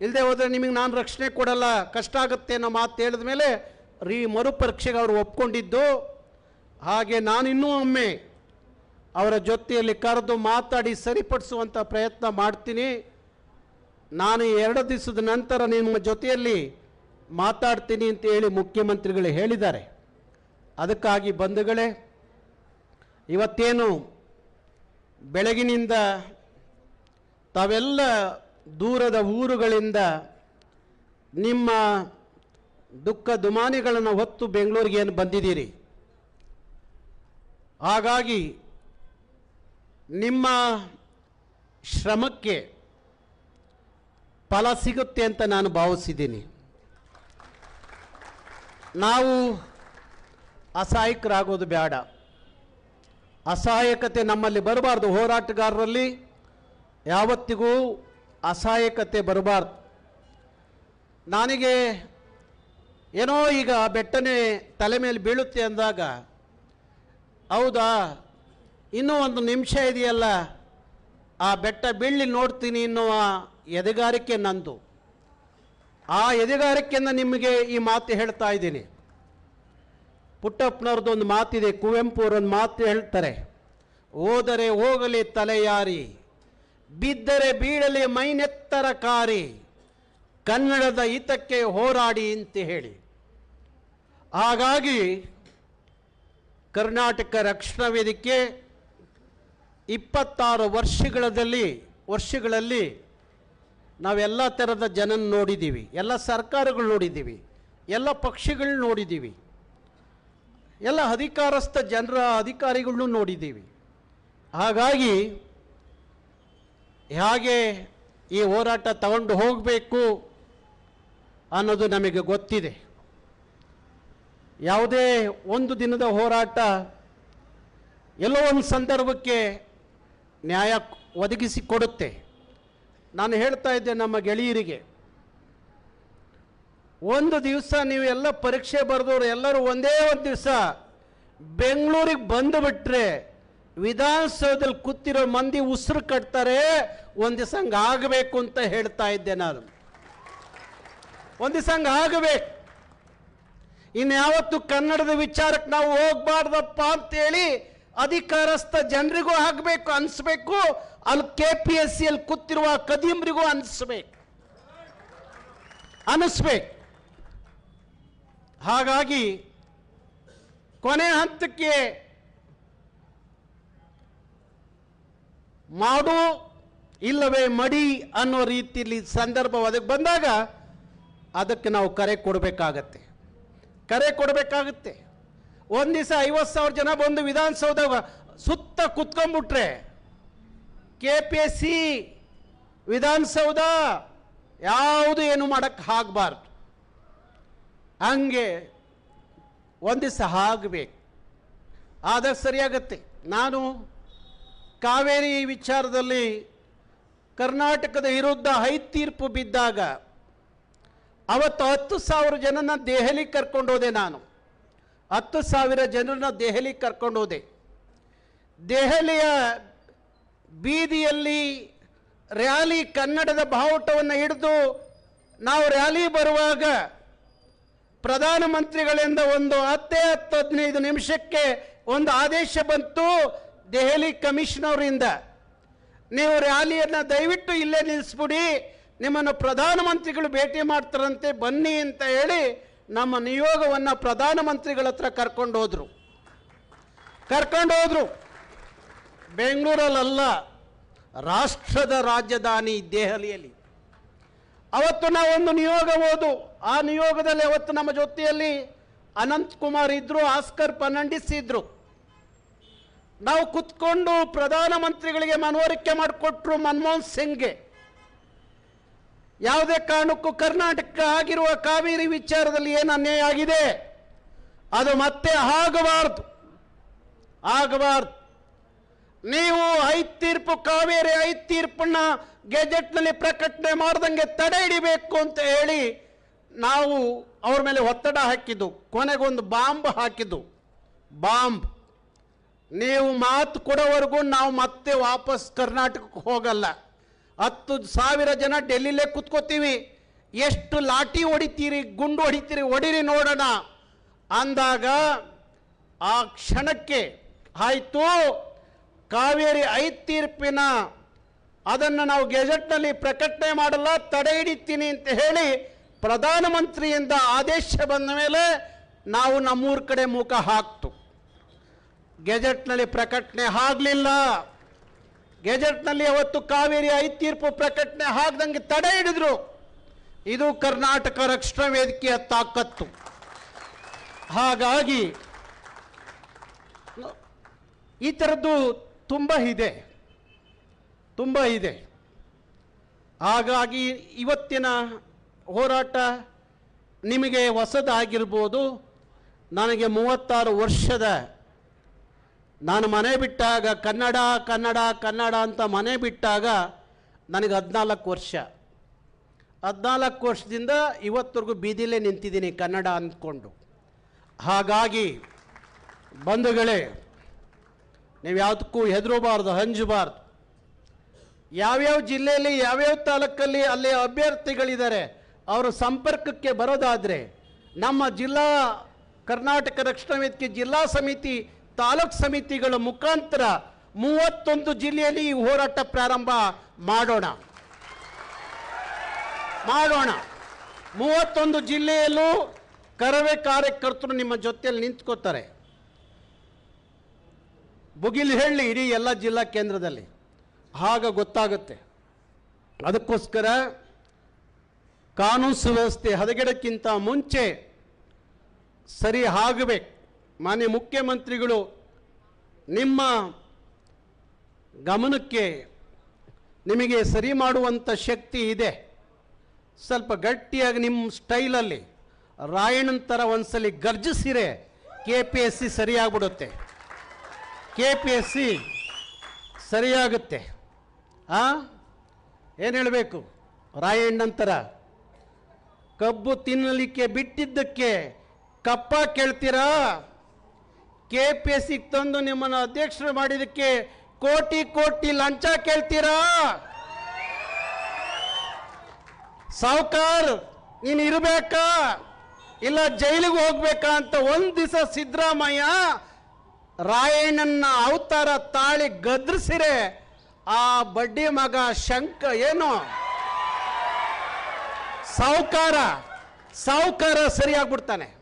ಇಲ್ಲದೆ ಹೋದರೆ ನಿಮಗೆ ನಾನು ರಕ್ಷಣೆ ಕೊಡಲ್ಲ, ಕಷ್ಟ ಆಗುತ್ತೆ ಅನ್ನೋ ಮಾತು ಹೇಳಿದ ಮೇಲೆ ರೀ ಮರುಪರೀಕ್ಷೆಗೆ ಅವರು ಒಪ್ಕೊಂಡಿದ್ದು. ಹಾಗೆ ನಾನು ಇನ್ನೂ ಒಮ್ಮೆ ಅವರ ಜೊತೆಯಲ್ಲಿ ಕರೆದು ಮಾತಾಡಿ ಸರಿಪಡಿಸುವಂಥ ಪ್ರಯತ್ನ ಮಾಡ್ತೀನಿ. ನಾನು ಎರಡು ದಿವಸದ ನಂತರ ನಿಮ್ಮ ಜೊತೆಯಲ್ಲಿ ಮಾತಾಡ್ತೀನಿ ಅಂತ ಹೇಳಿ ಮುಖ್ಯಮಂತ್ರಿಗಳು ಹೇಳಿದ್ದಾರೆ. ಅದಕ್ಕಾಗಿ ಬಂಧುಗಳೇ, ಇವತ್ತೇನು ಬೆಳಗಿನಿಂದ ತಾವೆಲ್ಲ ದೂರದ ಊರುಗಳಿಂದ ನಿಮ್ಮ ದುಃಖ ದುಮಾನಿಗಳನ್ನು ಹೊತ್ತು ಬೆಂಗಳೂರಿಗೆ ಏನು ಬಂದಿದ್ದೀರಿ? ಹಾಗಾಗಿ ನಿಮ್ಮ ಶ್ರಮಕ್ಕೆ ಫಲ ಸಿಗುತ್ತೆ ಅಂತ ನಾನು ಭಾವಿಸಿದ್ದೀನಿ. ನಾವು ಅಸಹಾಯಕರಾಗೋದು ಬೇಡ. ಅಸಹಾಯಕತೆ ನಮ್ಮಲ್ಲಿ ಬರಬಾರ್ದು. ಹೋರಾಟಗಾರರಲ್ಲಿ ಯಾವತ್ತಿಗೂ ಅಸಹಾಯಕತೆ ಬರಬಾರ್ದು. ನನಗೆ ಏನೋ ಈಗ ಬೆಟ್ಟನೆ ತಲೆ ಮೇಲೆ ಬೀಳುತ್ತೆ ಅಂದಾಗ, ಹೌದಾ, ಇನ್ನೂ ಒಂದು ನಿಮಿಷ ಇದೆಯಲ್ಲ, ಆ ಬೆಟ್ಟ ಬೀಳಿ ನೋಡ್ತೀನಿ ಎನ್ನುವ ಎದೆಗಾರಿಕೆ ನಂದು. ಆ ಎದೆಗಾರಿಕೆಯನ್ನು ನಿಮಗೆ ಈ ಮಾತು ಹೇಳ್ತಾ ಇದ್ದೀನಿ. ಪುಟ್ಟಪ್ಪನವ್ರದ್ದು ಒಂದು ಮಾತಿದೆ ಕುವೆಂಪು ಅವರೊಂದು ಮಾತು ಹೇಳ್ತಾರೆ, ಹೋದರೆ ಹೋಗಲಿ ತಲೆಯಾರಿ, ಬಿದ್ದರೆ ಬೀಳಲಿ ಮೈನೆತ್ತರ ಕಾರಿ, ಕನ್ನಡದ ಹಿತಕ್ಕೆ ಹೋರಾಡಿ ಅಂತ ಹೇಳಿ. ಹಾಗಾಗಿ ಕರ್ನಾಟಕ ರಕ್ಷಣಾ ವೇದಿಕೆ ಇಪ್ಪತ್ತಾರು ವರ್ಷಗಳಲ್ಲಿ ವರ್ಷಗಳಲ್ಲಿ ನಾವೆಲ್ಲ ಥರದ ಜನನ ನೋಡಿದ್ದೀವಿ, ಎಲ್ಲ ಸರ್ಕಾರಗಳು ನೋಡಿದ್ದೀವಿ, ಎಲ್ಲ ಪಕ್ಷಿಗಳನ್ನ ನೋಡಿದ್ದೀವಿ. ಎಲ್ಲ ಅಧಿಕಾರಸ್ಥ ಜನರ ಅಧಿಕಾರಿಗಳನ್ನು ನೋಡಿದ್ದೀವಿ. ಹಾಗಾಗಿ ಹೇಗೆ ಈ ಹೋರಾಟ ತಗೊಂಡು ಹೋಗಬೇಕು ಅನ್ನೋದು ನಮಗೆ ಗೊತ್ತಿದೆ. ಯಾವುದೇ ಒಂದು ದಿನದ ಹೋರಾಟ ಎಲ್ಲೋ ಒಂದು ಸಂದರ್ಭಕ್ಕೆ ನ್ಯಾಯ ಒದಗಿಸಿಕೊಡುತ್ತೆ ನಾನು ಹೇಳ್ತಾ ಇದ್ದೆ ನಮ್ಮ ಗೆಳೆಯರಿಗೆ. ಒಂದು ದಿವಸ ನೀವು ಎಲ್ಲ ಪರೀಕ್ಷೆ ಬರೆದವ್ರು ಎಲ್ಲರೂ ಒಂದೇ ಒಂದು ದಿವಸ ಬೆಂಗಳೂರಿಗೆ ಬಂದುಬಿಟ್ರೆ ವಿಧಾನಸೌಧದಲ್ಲಿ ಕೂತಿರೋ ಮಂದಿ ಉಸಿರು ಕಟ್ತಾರೆ, ಒಂದು ದಿವಸ ಹಂಗೆ ಆಗಬೇಕು ಅಂತ ಹೇಳ್ತಾ ಇದ್ದೆ ನಾನು. ಒಂದು ದಿವಸ ಹಂಗೆ ಆಗಬೇಕು. ಇನ್ಯಾವತ್ತು ಕನ್ನಡದ ವಿಚಾರಕ್ಕೆ ನಾವು ಹೋಗ್ಬಾರ್ದಪ್ಪ ಅಂತೇಳಿ ಅಧಿಕಾರಸ್ಥ ಜನರಿಗೂ ಆಗಬೇಕು, ಅನಿಸ್ಬೇಕು. ಅಲ್ಲಿ ಕೆ ಪಿ ಎಸ್ ಸಿಯಲ್ಲಿ ಕೂತಿರುವ ಕದೀಮ್ರಿಗೂ ಅನಿಸ್ಬೇಕು. ಅನಿಸ್ಬೇಕು. ಹಾಗಾಗಿ ಕೊನೆ ಹಂತಕ್ಕೆ ಮಾಡು ಇಲ್ಲವೇ ಮಡಿ ಅನ್ನೋ ರೀತಿಯಲ್ಲಿ ಸಂದರ್ಭ ಅದಕ್ಕೆ ಬಂದಾಗ ಅದಕ್ಕೆ ನಾವು ಕರೆ ಕೊಡಬೇಕಾಗತ್ತೆ. ಕರೆ ಕೊಡಬೇಕಾಗುತ್ತೆ. ಒಂದು ದಿವಸ ಐವತ್ತು ಸಾವಿರ ಜನ ಬಂದು ವಿಧಾನಸೌಧ ಸುತ್ತ ಕುತ್ಕೊಂಡ್ಬಿಟ್ರೆ K P S C Vidhana Soudha ಯಾವುದು ಏನು ಮಾಡೋಕ್ಕೆ ಆಗಬಾರ್ದು. ಹಂಗೆ ಒಂದು ದಿವಸ ಆಗಬೇಕು. ಆದರೆ ಸರಿಯಾಗತ್ತೆ. ನಾನು ಕಾವೇರಿ ವಿಚಾರದಲ್ಲಿ ಕರ್ನಾಟಕದ ವಿರುದ್ಧ ಹೈ ತೀರ್ಪು ಬಿದ್ದಾಗ ಅವತ್ತು ಹತ್ತು ಸಾವಿರ ಜನನ ದೆಹಲಿ ಕರ್ಕೊಂಡೋದೆ ನಾನು. ಹತ್ತು ಸಾವಿರ ಜನರನ್ನ ದೆಹಲಿ ಕರ್ಕೊಂಡೋದೆ ದೆಹಲಿಯ ಬೀದಿಯಲ್ಲಿ ರ್ಯಾಲಿ ಕನ್ನಡದ ಬಾವುಟವನ್ನು ಹಿಡಿದು ನಾವು ರ್ಯಾಲಿ ಬರುವಾಗ ಪ್ರಧಾನಮಂತ್ರಿಗಳಿಂದ ಒಂದು ಹತ್ತೇ ಹತ್ತು ಹದಿನೈದು ನಿಮಿಷಕ್ಕೆ ಒಂದು ಆದೇಶ ಬಂತು ದೆಹಲಿ ಕಮಿಷನವರಿಂದ. ನೀವು ರ್ಯಾಲಿಯನ್ನು ದಯವಿಟ್ಟು ಇಲ್ಲೇ ನಿಲ್ಲಿಸ್ಬಿಡಿ. ನಿಮ್ಮನ್ನು ಪ್ರಧಾನಮಂತ್ರಿಗಳು ಭೇಟಿ ಮಾಡ್ತಾರಂತೆ, ಬನ್ನಿ ಅಂತ ಹೇಳಿ ನಮ್ಮ ನಿಯೋಗವನ್ನು ಪ್ರಧಾನಮಂತ್ರಿಗಳ ಹತ್ರ ಕರ್ಕೊಂಡು ಹೋದರು. ಕರ್ಕೊಂಡು ಹೋದರು. ಬೆಂಗಳೂರಲ್ಲ ರಾಷ್ಟ್ರದ ರಾಜಧಾನಿ ದೆಹಲಿಯಲ್ಲಿ. ಅವತ್ತು ನಾವು ಒಂದು ನಿಯೋಗ ಹೋದು ಆ ನಿಯೋಗದಲ್ಲಿ ಅವತ್ತು ನಮ್ಮ ಜೊತೆಯಲ್ಲಿ ಅನಂತ್ ಕುಮಾರ್ ಇದ್ರು, ಆಸ್ಕರ್ ಫರ್ನಾಂಡಿಸ್ ಇದ್ರು. ನಾವು ಕುತ್ಕೊಂಡು ಪ್ರಧಾನಮಂತ್ರಿಗಳಿಗೆ ಮನವರಿಕೆ ಮಾಡಿಕೊಟ್ರು ಮನಮೋಹನ್ ಸಿಂಗ್ಗೆ. ಯಾವುದೇ ಕಾರಣಕ್ಕೂ ಕರ್ನಾಟಕ ಆಗಿರುವ ಕಾವೇರಿ ವಿಚಾರದಲ್ಲಿ ಏನು ಅನ್ಯಾಯ ಆಗಿದೆ? ಅದು ಮತ್ತೆ ಆಗಬಾರ್ದು. ಆಗಬಾರ್ದು. ನೀವು ಐದು ತೀರ್ಪು ಕಾವೇರಿ ಐದು ತೀರ್ಪನ್ನ ಗೆಜೆಟ್ನಲ್ಲಿ ಪ್ರಕಟಣೆ ಮಾಡ್ದಂಗೆ ತಡೆ ಹಿಡಿಬೇಕು ಅಂತ ಹೇಳಿ ನಾವು ಅವ್ರ ಮೇಲೆ ಒತ್ತಡ ಹಾಕಿದ್ದು, ಕೊನೆಗೊಂದು ಬಾಂಬ್ ಹಾಕಿದ್ದು. ಬಾಂಬ್. ನೀವು ಮಾತು ಕೊಡೋವರೆಗೂ ನಾವು ಮತ್ತೆ ವಾಪಸ್ ಕರ್ನಾಟಕಕ್ಕೆ ಹೋಗಲ್ಲ. ಹತ್ತು ಸಾವಿರ ಜನ ಡೆಲ್ಲಿಲೇ ಕುತ್ಕೋತೀವಿ. ಎಷ್ಟು ಲಾಠಿ ಹೊಡಿತೀರಿ, ಗುಂಡು ಹೊಡಿತೀರಿ, ಹೊಡಿರಿ ನೋಡೋಣ. ಅಂದಾಗ ಆ ಕ್ಷಣಕ್ಕೆ ಆಯಿತು. ಕಾವೇರಿ ಐದು ತೀರ್ಪಿನ ಅದನ್ನು ನಾವು ಗೆಜೆಟ್ನಲ್ಲಿ ಪ್ರಕಟಣೆ ಮಾಡಲ್ಲ, ತಡೆ ಹಿಡಿತೀನಿ ಅಂತ ಹೇಳಿ ಪ್ರಧಾನಮಂತ್ರಿಯಿಂದ ಆದೇಶ ಬಂದ ಮೇಲೆ ನಾವು ನಮ್ಮೂರ ಕಡೆ ಮುಖ ಹಾಕ್ತು. ಗೆಜೆಟ್ನಲ್ಲಿ ಪ್ರಕಟಣೆ ಆಗಲಿಲ್ಲ. ಗೆಜೆಟ್ನಲ್ಲಿ ಅವತ್ತು ಕಾವೇರಿ ಐ ತೀರ್ಪು ಪ್ರಕಟಣೆ ಆಗ್ದಂಗೆ ತಡೆ ಹಿಡಿದ್ರು. ಇದು ಕರ್ನಾಟಕ ರಕ್ಷಣಾ ವೇದಿಕೆಯ ತಾಕತ್ತು. ಹಾಗಾಗಿ ಈ ಥರದ್ದು ತುಂಬ ಇದೆ. ತುಂಬ ಇದೆ. ಹಾಗಾಗಿ ಇವತ್ತಿನ ಹೋರಾಟ ನಿಮಗೆ ಹೊಸದಾಗಿರ್ಬೋದು. ನನಗೆ ಮೂವತ್ತಾರು ವರ್ಷದ ನಾನು ಮನೆ ಬಿಟ್ಟಾಗ ಕನ್ನಡ ಕನ್ನಡ ಕನ್ನಡ ಅಂತ ಮನೆ ಬಿಟ್ಟಾಗ ನನಗೆ ಹದಿನಾಲ್ಕು ವರ್ಷ. ಹದಿನಾಲ್ಕು ವರ್ಷದಿಂದ ಇವತ್ತರೆಗೂ ಬೀದಿಲೇ ನಿಂತಿದ್ದೀನಿ ಕನ್ನಡ ಅಂದ್ಕೊಂಡು. ಹಾಗಾಗಿ ಬಂಧುಗಳೇ, ನೀವು ಯಾವುದಕ್ಕೂ ಹೆದರಬಾರ್ದು, ಹಂಜಬಾರ್ದು. ಯಾವ್ಯಾವ ಜಿಲ್ಲೆಯಲ್ಲಿ ಯಾವ್ಯಾವ ತಾಲೂಕಲ್ಲಿ ಅಲ್ಲಿ ಅಭ್ಯರ್ಥಿಗಳಿದ್ದಾರೆ, ಅವರು ಸಂಪರ್ಕಕ್ಕೆ ಬರೋದಾದರೆ ನಮ್ಮ ಜಿಲ್ಲಾ ಕರ್ನಾಟಕ ರಕ್ಷಣಾ ವೇದಿಕೆ ಜಿಲ್ಲಾ ಸಮಿತಿ, ತಾಲೂಕು ಸಮಿತಿಗಳ ಮುಖಾಂತರ ಮೂವತ್ತೊಂದು ಜಿಲ್ಲೆಯಲ್ಲಿ ಈ ಹೋರಾಟ ಪ್ರಾರಂಭ ಮಾಡೋಣ. ಮಾಡೋಣ. ಮೂವತ್ತೊಂದು ಜಿಲ್ಲೆಯಲ್ಲೂ ಕರವೇ ಕಾರ್ಯಕರ್ತರು ನಿಮ್ಮ ಜೊತೆಯಲ್ಲಿ ನಿಂತ್ಕೋತಾರೆ. ಬುಗಿಲು ಹೇಳಿ ಇಡೀ ಎಲ್ಲ ಜಿಲ್ಲಾ ಕೇಂದ್ರದಲ್ಲಿ. ಆಗ ಗೊತ್ತಾಗುತ್ತೆ. ಅದಕ್ಕೋಸ್ಕರ ಕಾನೂನು ಸುವ್ಯವಸ್ಥೆ ಹದಗೆಡಕ್ಕಿಂತ ಮುಂಚೆ ಸರಿ ಆಗಬೇಕು. ಮಾನ್ಯ ಮುಖ್ಯಮಂತ್ರಿಗಳು, ನಿಮ್ಮ ಗಮನಕ್ಕೆ ನಿಮಗೆ ಸರಿ ಮಾಡುವಂಥ ಶಕ್ತಿ ಇದೆ. ಸ್ವಲ್ಪ ಗಟ್ಟಿಯಾಗಿ ನಿಮ್ಮ ಸ್ಟೈಲಲ್ಲಿ ರಾಯಣ್ಣನ ಥರ ಒಂದ್ಸಲಿ ಗರ್ಜಿಸಿರೆ ಕೆ ಪಿ ಎಸ್ ಸಿ ಸರಿಯಾಗ್ಬಿಡುತ್ತೆ. ಕೆ ಪಿ ಎಸ್ ಸಿ ಸರಿಯಾಗುತ್ತೆ. ಆ? ಏನು ಹೇಳಬೇಕು? ರಾಯಣ್ಣಂತರ ಕಬ್ಬು ತಿನ್ನಲಿಕ್ಕೆ ಬಿಟ್ಟಿದ್ದಕ್ಕೆ ಕಪ್ಪ ಕೇಳ್ತೀರಾ? ಕೆ ಪಿ ಎಸ್ ಸಿಗೆ ತಂದು ನಿಮ್ಮನ್ನು ಅಧ್ಯಕ್ಷರು ಮಾಡಿದ್ದಕ್ಕೆ ಕೋಟಿ ಕೋಟಿ ಲಂಚ ಕೇಳ್ತೀರಾ? ಸಾವುಕಾರ್, ನೀನು ಇರಬೇಕಾ? ಇಲ್ಲ ಜೈಲಿಗೆ ಹೋಗ್ಬೇಕಾ ಅಂತ ಒಂದು ದಿವಸ ಸಿದ್ದರಾಮಯ್ಯ ರಾಯಣ್ಣನ ಅವತಾರ ತಾಳಿ ಗದ್ರಿಸಿರೆ ಆ ಬಡ್ಡಿ ಮಗ ಶಂಕ ಏನು? ಸಾವುಕಾರ ಸಾವುಕಾರ ಸರಿಯಾಗ್ಬಿಡ್ತಾನೆ.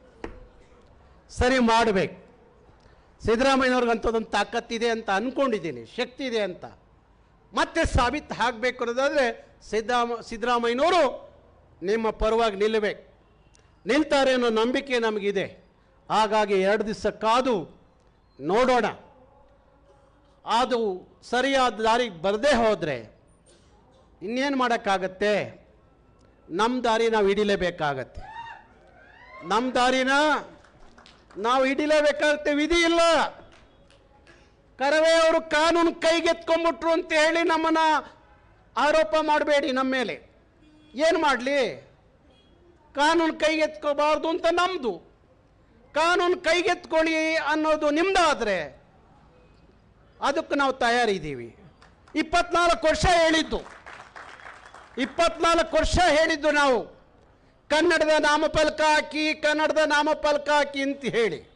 ಸರಿ ಮಾಡಬೇಕು. ಸಿದ್ದರಾಮಯ್ಯನವ್ರಿಗೆ ಅಂಥದ್ದೊಂದು ತಾಕತ್ತಿದೆ ಅಂತ ಅಂದ್ಕೊಂಡಿದ್ದೀನಿ ಶಕ್ತಿ ಇದೆ ಅಂತ. ಮತ್ತೆ ಸಾಬೀತು ಆಗಬೇಕು ಅನ್ನೋದಾದರೆ ಸಿದ್ದರಾಮ, ಸಿದ್ದರಾಮಯ್ಯನವರು ನಿಮ್ಮ ಪರವಾಗಿ ನಿಲ್ಲಬೇಕು. ನಿಲ್ತಾರೆ ಅನ್ನೋ ನಂಬಿಕೆ ನಮಗಿದೆ. ಹಾಗಾಗಿ ಎರಡು ದಿವಸ ಕಾದು ನೋಡೋಣ. ಅದು ಸರಿಯಾದ ದಾರಿಗೆ ಬರದೇ ಹೋದರೆ ಇನ್ನೇನು ಮಾಡೋಕ್ಕಾಗತ್ತೆ? ನಮ್ಮ ದಾರಿ ನಾವು ಹಿಡಿಲೇಬೇಕಾಗತ್ತೆ. ನಮ್ಮ ದಾರಿನ ನಾವು ಹಿಡಿಲೇಬೇಕಾಗತ್ತೆ ವಿಧಿ ಇಲ್ಲ. ಕರವೇ ಅವರು ಕಾನೂನು ಕೈಗೆತ್ಕೊಂಡ್ಬಿಟ್ರು ಅಂತ ಹೇಳಿ ನಮ್ಮನ್ನು ಆರೋಪ ಮಾಡಬೇಡಿ ನಮ್ಮ ಮೇಲೆ. ಏನು ಮಾಡಲಿ? ಕಾನೂನು ಕೈಗೆತ್ಕೋಬಾರ್ದು ಅಂತ ನಮ್ಮದು ಕಾನೂನು ಕೈಗೆತ್ಕೊಳ್ಳಿ ಅನ್ನೋದು ನಿಮ್ದಾದರೆ ಅದಕ್ಕೆ ನಾವು ತಯಾರಿದ್ದೀವಿ. ಇಪ್ಪತ್ನಾಲ್ಕು ವರ್ಷ ಹೇಳಿದ್ದು. ಇಪ್ಪತ್ನಾಲ್ಕು ವರ್ಷ ಹೇಳಿದ್ದು ನಾವು. ಕನ್ನಡದ ನಾಮಫಲಕ ಹಾಕಿ, ಕನ್ನಡದ ನಾಮಫಲಕ ಹಾಕಿ ಅಂತ ಹೇಳಿ.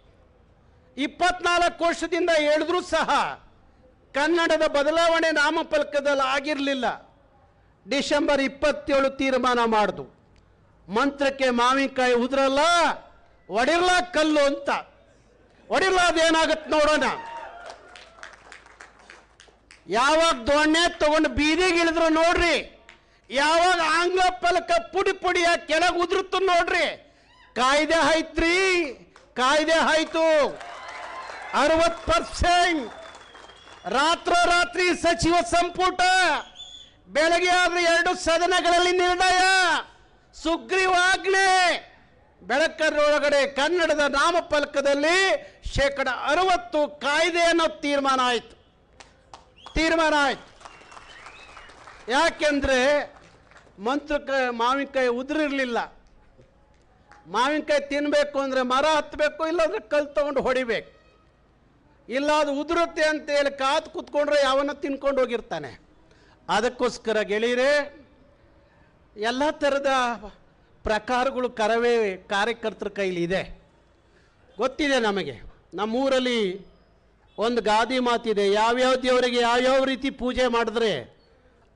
ಇಪ್ಪತ್ನಾಲ್ಕು ವರ್ಷದಿಂದ ಹೇಳಿದ್ರೂ ಸಹ ಕನ್ನಡದ ಬದಲಾವಣೆ ನಾಮಫಲಕದಲ್ಲಿ ಆಗಿರಲಿಲ್ಲ. ಡಿಸೆಂಬರ್ ಇಪ್ಪತ್ತೇಳು ತೀರ್ಮಾನ ಮಾಡ್ದು. ಮಂತ್ರಕ್ಕೆ ಮಾವಿನಕಾಯಿ ಉದ್ರಲ್ಲ, ಒಡಿರ್ಲಾ ಕಲ್ಲು ಅಂತ. ಒಡಿರ್ಲಾ ಅದೇನಾಗತ್ತೆ ನೋಡೋಣ. ಯಾವಾಗ ದೊಣ್ಣೆ ತಗೊಂಡು ಬೀದಿಗೆ ಇಳಿದ್ರು ನೋಡ್ರಿ. ಯಾವಾಗ ಆಂಗ್ಲ ಫಲಕ ಪುಡಿ ಪುಡಿಯ ಕೆಳಗೆ ಉದುರುತ್ತು ನೋಡ್ರಿ. ಕಾಯ್ದೆ ಆಯ್ತ್ರಿ ಕಾಯ್ದೆ ಆಯ್ತು. ಅರವತ್ ಪರ್ಸೆಂಟ್ ರಾತ್ರೋರಾತ್ರಿ ಸಚಿವ ಸಂಪುಟ. ಬೆಳಗ್ಗೆ ಆದ್ರೆ ಎರಡು ಸದನಗಳಲ್ಲಿ ನಿರ್ಣಯ ಸುಗ್ರೀವಾಜ್ಞೆ. ಬೆಳಕರೊಳಗಡೆ ಕನ್ನಡದ ನಾಮಫಲಕದಲ್ಲಿ ಶೇಕಡ ಅರವತ್ತು ಕಾಯ್ದೆ ಅನ್ನೋ ತೀರ್ಮಾನ ಆಯಿತು. ತೀರ್ಮಾನ ಆಯ್ತು. ಯಾಕೆಂದ್ರೆ ಮಂತ್ರಕ್ಕೆ ಮಾವಿನಕಾಯಿ ಉದುರಿರಲಿಲ್ಲ. ಮಾವಿನಕಾಯಿ ತಿನ್ನಬೇಕು ಅಂದರೆ ಮರ ಹತ್ತಬೇಕು ಇಲ್ಲಾಂದ್ರೆ ಕಲ್ ತೊಗೊಂಡು ಹೊಡಿಬೇಕು. ಇಲ್ಲ ಅದು ಉದುರುತ್ತೆ ಅಂತ ಹೇಳಿ ಕಾತು ಕೂತ್ಕೊಂಡ್ರೆ ಯಾವನ್ನ ತಿನ್ಕೊಂಡು ಹೋಗಿರ್ತಾನೆ. ಅದಕ್ಕೋಸ್ಕರ ಗೆಳೆಯರೇ, ಎಲ್ಲ ಥರದ ಪ್ರಕಾರಗಳು ಕರವೇ ಕಾರ್ಯಕರ್ತರ ಕೈಲಿ ಇದೆ ಗೊತ್ತಿದೆ ನಮಗೆ. ನಮ್ಮೂರಲ್ಲಿ ಒಂದು ಗಾದಿ ಮಾತಿದೆ. ಯಾವ್ಯಾವ ದೇವರಿಗೆ ಯಾವ್ಯಾವ ರೀತಿ ಪೂಜೆ ಮಾಡಿದ್ರೆ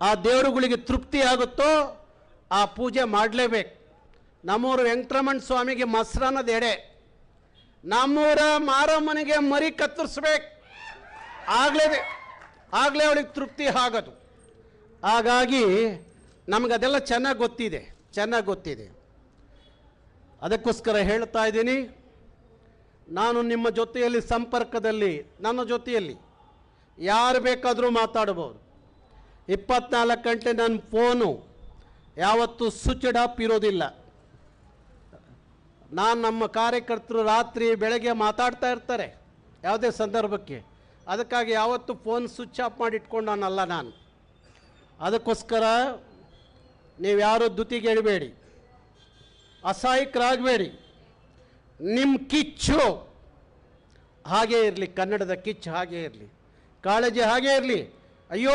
ಆ ದೇವರುಗಳಿಗೆ ತೃಪ್ತಿ ಆಗುತ್ತೋ ಆ ಪೂಜೆ ಮಾಡಲೇಬೇಕು. ನಮ್ಮೂರು ವೆಂಕಟರಮಣ ಸ್ವಾಮಿಗೆ ಮೊಸರನ್ನದ ಎಡೆ. ನಮ್ಮೂರ ಮಾರಮ್ಮನಿಗೆ ಮರಿ ಕತ್ತರಿಸ್ಬೇಕು. ಆಗಲೇ ಆಗಲೇ ಅವಳಿಗೆ ತೃಪ್ತಿ ಆಗೋದು. ಹಾಗಾಗಿ ನಮಗದೆಲ್ಲ ಚೆನ್ನಾಗಿ ಗೊತ್ತಿದೆ ಚೆನ್ನಾಗಿ ಗೊತ್ತಿದೆ. ಅದಕ್ಕೋಸ್ಕರ ಹೇಳ್ತಾ ಇದ್ದೀನಿ ನಾನು ನಿಮ್ಮ ಜೊತೆಯಲ್ಲಿ ಸಂಪರ್ಕದಲ್ಲಿ, ನನ್ನ ಜೊತೆಯಲ್ಲಿ ಯಾರು ಬೇಕಾದರೂ ಮಾತಾಡ್ಬೋದು ಇಪ್ಪತ್ನಾಲ್ಕು ಗಂಟೆ ನನ್ನ ಫೋನು ಯಾವತ್ತೂ ಸ್ವಿಚ್ಡ್ ಆಫ್ ಇರೋದಿಲ್ಲ. ನಾನು ನಮ್ಮ ಕಾರ್ಯಕರ್ತರು ರಾತ್ರಿ ಬೆಳಗ್ಗೆ ಮಾತಾಡ್ತಾ ಇರ್ತಾರೆ, ಯಾವುದೇ ಸಂದರ್ಭಕ್ಕೆ. ಅದಕ್ಕಾಗಿ ಯಾವತ್ತೂ ಫೋನ್ ಸ್ವಿಚ್ ಆಫ್ ಮಾಡಿ ನಾನಲ್ಲ ನಾನು. ಅದಕ್ಕೋಸ್ಕರ ನೀವು ಯಾರೂ ದುತಿಗೆಡಬೇಡಿ ಅಸಹಾಯಕರಾಗಬೇಡಿ. ನಿಮ್ಮ ಕಿಚ್ಚು. ಹಾಗೇ ಇರಲಿ, ಕನ್ನಡದ ಕಿಚ್ಚು ಹಾಗೇ ಇರಲಿ. ಕಾಳಜಿ ಹಾಗೇ ಇರಲಿ. ಅಯ್ಯೋ,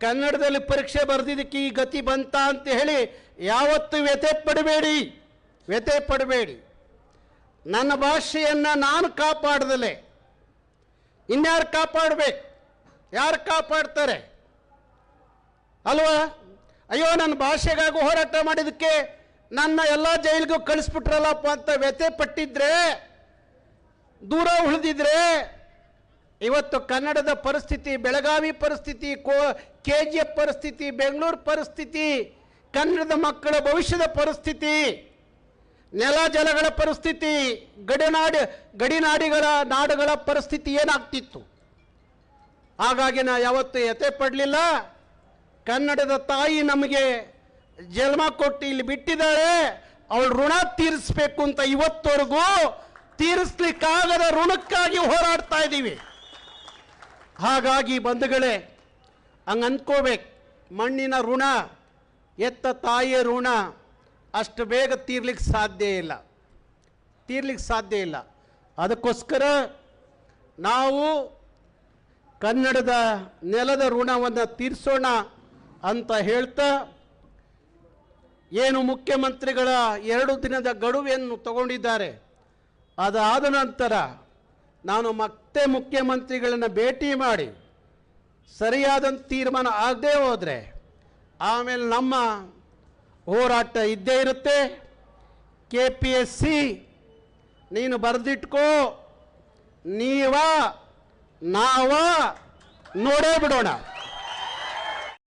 ಕನ್ನಡದಲ್ಲಿ ಪರೀಕ್ಷೆ ಬರೆದಿದ್ದಕ್ಕೆ ಈ ಗತಿ ಬಂತ ಅಂತ ಹೇಳಿ ಯಾವತ್ತೂ ವ್ಯಥೆ ಪಡಬೇಡಿ. ವ್ಯಥೆ ಪಡಬೇಡಿ. ನನ್ನ ಭಾಷೆಯನ್ನು ನಾನು ಕಾಪಾಡ್ದಲೆ. ಇನ್ಯಾರು ಕಾಪಾಡಬೇಕು? ಯಾರು ಕಾಪಾಡ್ತಾರೆ? ಅಲ್ವಾ? ಅಯ್ಯೋ, ನನ್ನ ಭಾಷೆಗಾಗಿ ಹೋರಾಟ ಮಾಡಿದ್ದಕ್ಕೆ ನನ್ನ ಎಲ್ಲ ಜೈಲಿಗೂ ಕಳಿಸ್ಬಿಟ್ರಲ್ಲಪ್ಪ ಅಂತ ವ್ಯಥೆ ಪಟ್ಟಿದ್ರೆ, ದೂರ ಉಳಿದಿದ್ರೆ, ಇವತ್ತು ಕನ್ನಡದ ಪರಿಸ್ಥಿತಿ, ಬೆಳಗಾವಿ ಪರಿಸ್ಥಿತಿ, ಕೋ ಕೆ ಜಿ ಎಫ್ ಪರಿಸ್ಥಿತಿ, ಬೆಂಗಳೂರು ಪರಿಸ್ಥಿತಿ, ಕನ್ನಡದ ಮಕ್ಕಳ ಭವಿಷ್ಯದ ಪರಿಸ್ಥಿತಿ, ನೆಲ ಜಲಗಳ ಪರಿಸ್ಥಿತಿ ಗಡಿನಾಡಿ ಗಡಿನಾಡಿಗಳ ನಾಡುಗಳ ಪರಿಸ್ಥಿತಿ ಏನಾಗ್ತಿತ್ತು? ಹಾಗಾಗಿ ನಾ ಯಾವತ್ತೂ ಯತೆ ಪಡಲಿಲ್ಲ. ಕನ್ನಡದ ತಾಯಿ ನಮಗೆ ಜನ್ಮ ಕೊಟ್ಟು ಇಲ್ಲಿ ಬಿಟ್ಟಿದ್ದಾಳೆ, ಅವಳು ಋಣ ತೀರಿಸ್ಬೇಕು ಅಂತ ಇವತ್ತವರೆಗೂ ತೀರಿಸ್ಲಿಕ್ಕಾಗದ ಋಣಕ್ಕಾಗಿ ಹೋರಾಡ್ತಾ ಇದ್ದೀವಿ. ಹಾಗಾಗಿ ಬಂಧುಗಳೇ, ಹಂಗೆ ಅಂದ್ಕೋಬೇಕು, ಮಣ್ಣಿನ ಋಣ, ಎತ್ತ ತಾಯಿಯ ಋಣ, ಅಷ್ಟು ಬೇಗ ತೀರ್ಲಿಕ್ಕೆ ಸಾಧ್ಯ ಇಲ್ಲ. ತೀರ್ಲಿಕ್ಕೆ ಸಾಧ್ಯ ಇಲ್ಲ. ಅದಕ್ಕೋಸ್ಕರ ನಾವು ಕನ್ನಡದ ನೆಲದ ಋಣವನ್ನು ತೀರಿಸೋಣ ಅಂತ ಹೇಳ್ತಾ ಏನು ಮುಖ್ಯಮಂತ್ರಿಗಳ ಎರಡು ದಿನದ ಗಡುವೆಯನ್ನು ತಗೊಂಡಿದ್ದಾರೆ. ಅದಾದ ನಂತರ ನಾನು ಮತ್ತೆ ಮುಖ್ಯಮಂತ್ರಿಗಳನ್ನು ಭೇಟಿ ಮಾಡಿ ಸರಿಯಾದಂಥ ತೀರ್ಮಾನ ಆಗದೆ ಹೋದರೆ ಆಮೇಲೆ ನಮ್ಮ ಹೋರಾಟ ಇದ್ದೇ ಇರುತ್ತೆ. ಕೆ ಪಿ ಎಸ್ ಸಿ, ನೀನು ಬರೆದಿಟ್ಕೋ, ನೀವ, ನಾವ ನೋಡೇ ಬಿಡೋಣ.